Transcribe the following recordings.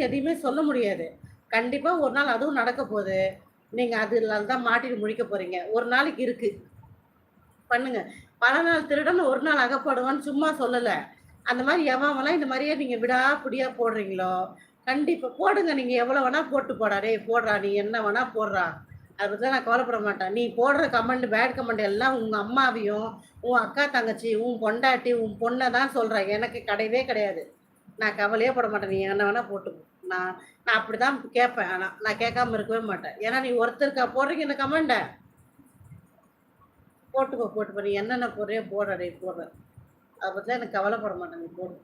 எதையுமே சொல்ல முடியாது. கண்டிப்பா ஒரு நாள் அதுவும் நடக்க போகுது. நீங்க அதுல தான் மாட்டிட்டு முழிக்க போறீங்க. ஒரு நாளைக்கு இருக்கு. பண்ணுங்க. பல நாள் திருடன் ஒரு நாள் அகப்படுவான்னு சும்மா சொல்லல. அந்த மாதிரி எவன்லாம் இந்த மாதிரியே நீங்க விடாப்பிடியா போடுறீங்களோ கண்டிப்பா போடுங்க. நீங்க எவ்வளவு வேணா போட்டு போடா. போடுறா. நீ என்ன வேணா போடுறா. அதை பத்தி நான் கவலைப்பட மாட்டேன். நீ போடுற கமெண்ட் பேட் கமெண்ட் எல்லாம் உங்க அம்மாவையும் உன் அக்கா தங்கச்சி உன் பொண்டாட்டி உன் பொண்ணை தான் சொல்றேன் எனக்கு கிடையவே கிடையாது. நான் கவலையே போட மாட்டேன். நீ என்ன வேணா போட்டு நான் நான் அப்படிதான் கேட்பேன். ஆனா நான் கேட்காம இருக்கவே மாட்டேன். ஏன்னா நீ ஒருத்தருக்கா போடுறீங்க இந்த கமெண்ட போட்டுக்கோ போட்டுக்கோ. நீ என்னென்ன போடுறியோ போடுற நீ போடுற அதை பத்திலாம் எனக்கு கவலைப்பட மாட்டேன். நீ போடு.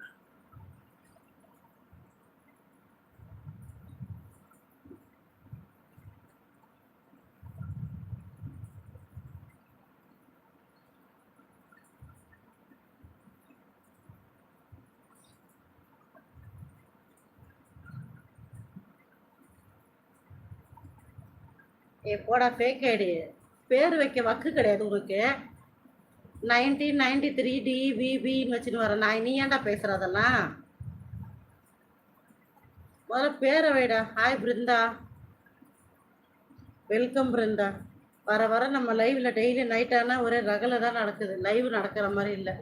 ஏ போடா ஃபேக் ஐடி பேர் வைக்க வக்கு கிடையாது உங்களுக்கு நைன்டீன் நைன்டி த்ரீ டி விபின்னு வச்சுன்னு வர நான் நீ ஏன்டா பேசுகிற அதெல்லாம்? முதல்ல பேரை வைடா. ஹாய் பிருந்தா. வெல்கம் பிருந்தா. வர வர நம்ம லைவில் டெய்லி நைட் ஆனால் ஒரே ரகலை தான் நடக்குது. லைவ் நடக்கிற மாதிரி இல்லை.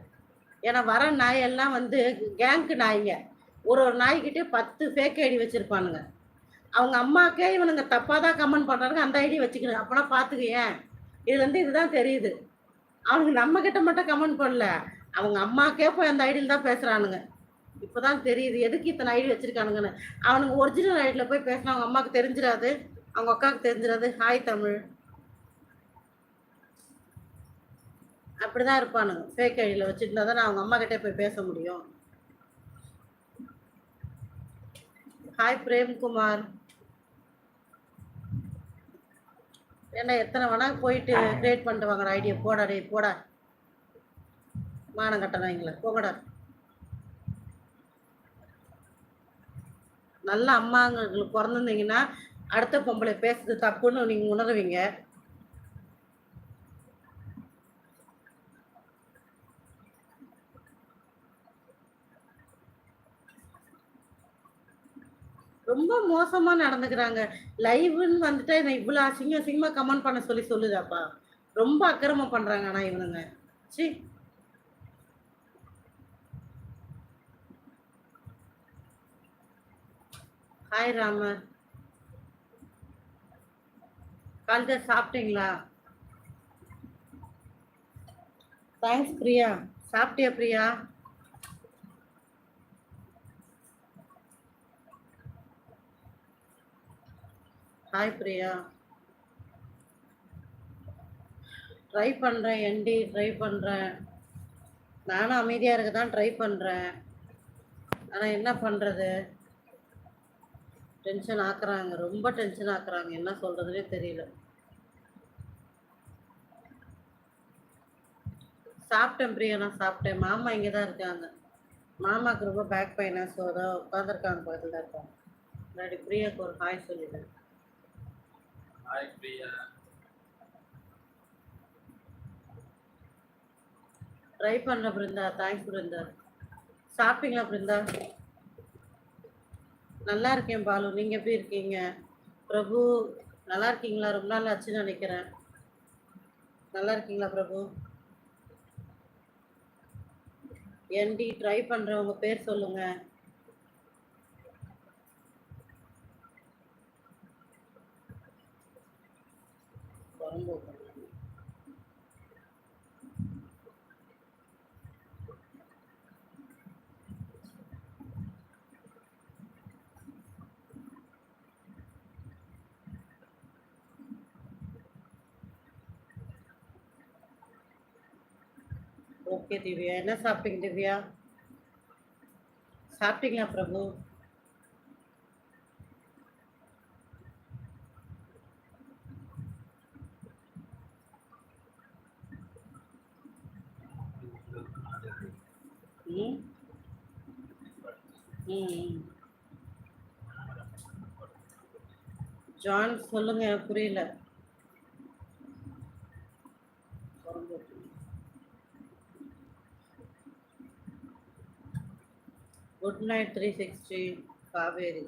ஏன்னா வர நாயெல்லாம் வந்து கேங்க்கு நாய்ங்க. ஒரு ஒரு நாய்கிட்டே பத்து ஃபேக் ஐடி வச்சுருப்பானுங்க. அவங்க அம்மாக்கே இவனுங்க தப்பாக தான் கமெண்ட் பண்ணுறாங்க அந்த ஐடியை வச்சுக்கணும். அப்போனா பார்த்துக்கேன் இதுலேருந்து இதுதான் தெரியுது. அவனுங்க நம்ம கிட்ட மட்டும் கமெண்ட் பண்ணல. அவங்க அம்மாக்கே போய் அந்த ஐடியில் தான் பேசுகிறானுங்க இப்போ தான் தெரியுது எதுக்கு இத்தனை ஐடி வச்சுருக்கானுங்கன்னு. அவனுங்க ஒரிஜினல் ஐடியில் போய் பேசினா அவங்க அம்மாவுக்கு தெரிஞ்சிடாது அவங்க அக்காவுக்கு தெரிஞ்சிடாது ஹாய் தமிழ். அப்படி தான் இருப்பானுங்க ஃபேக் ஐடியில் வச்சுருந்தா தான் அவங்க அம்மா கிட்டே போய் பேச முடியும். ஹாய் பிரேம்குமார். ஏன்னா எத்தனை வேணா போயிட்டு கிரியேட் பண்ணிட்டு வாங்கடா ஐடியா போடா டே போடா. மானம் கட்டணாங்களே போங்கடா. நல்ல அம்மாங்களுக்கு பிறந்திருந்தீங்கன்னா அடுத்த பொம்பளை பேசுறது தப்புன்னு நீங்கள் உணருவீங்க. ரொம்ப மோசமா நடந்துக்கிறாங்க. லைவ்னு வந்துட்டா என்ன இவ்வளவு அசிங்க அசிங்கமா கமெண்ட் பண்ண சொல்லி சொல்லுதாப்பா. ரொம்ப அக்கிரமம் பண்றாங்க ஆனா இவனுங்க. சி ஹாய் ராமர் காலையில சாப்பிட்டீங்களா? தேங்க்ஸ் பிரியா. சாப்பிட்டியா பிரியா? ஹாய் பிரியா ட்ரை பண்ணுறேன் என்டி ட்ரை பண்ணுறேன் நானும் அமைதியாக இருக்க தான் ட்ரை பண்ணுறேன் ஆனால் என்ன பண்ணுறது டென்ஷன் ஆக்குறாங்க. ரொம்ப டென்ஷன் ஆக்குறாங்க. என்ன சொல்கிறதுனே தெரியல. சாப்பிட்டேன் பிரியா நான் சாப்பிட்டேன். மாமா இங்கே தான் இருக்காங்க. மாமாவுக்கு ரொம்ப பேக் பெயினா ஸோ அதான் உட்காந்துருக்காங்க பக்கத்தில் தான் இருக்காங்க. முன்னாடி பிரியாவுக்கு ஒரு ஹாய் சொல்லிடுறேன் ஹாய் பிரியா ட்ரை பண்ண பிருந்தா தேங்க்ஸ் பிருந்தா. சாப்பிட்டீங்களா பிருந்தா? நல்லா இருக்கேன் பாலு நீங்கள் எப்படி இருக்கீங்க? பிரபு நல்லா இருக்கீங்களா? ரொம்ப நாள் ஆச்சுன்னு நினைக்கிறேன். நல்லா இருக்கீங்களா பிரபு? என்டி ட்ரை பண்ணுறேன் உங்கள் பேர் சொல்லுங்கள் குழம்பு வைக்கணும். ஓகே திவ்யா என்ன சாப்பிட்டீங்க திவ்யா சாப்பிட்டீங்களா பிரபு John சொல்லுங்க எனக்கு புரியல. Good night three sixty Kaveri.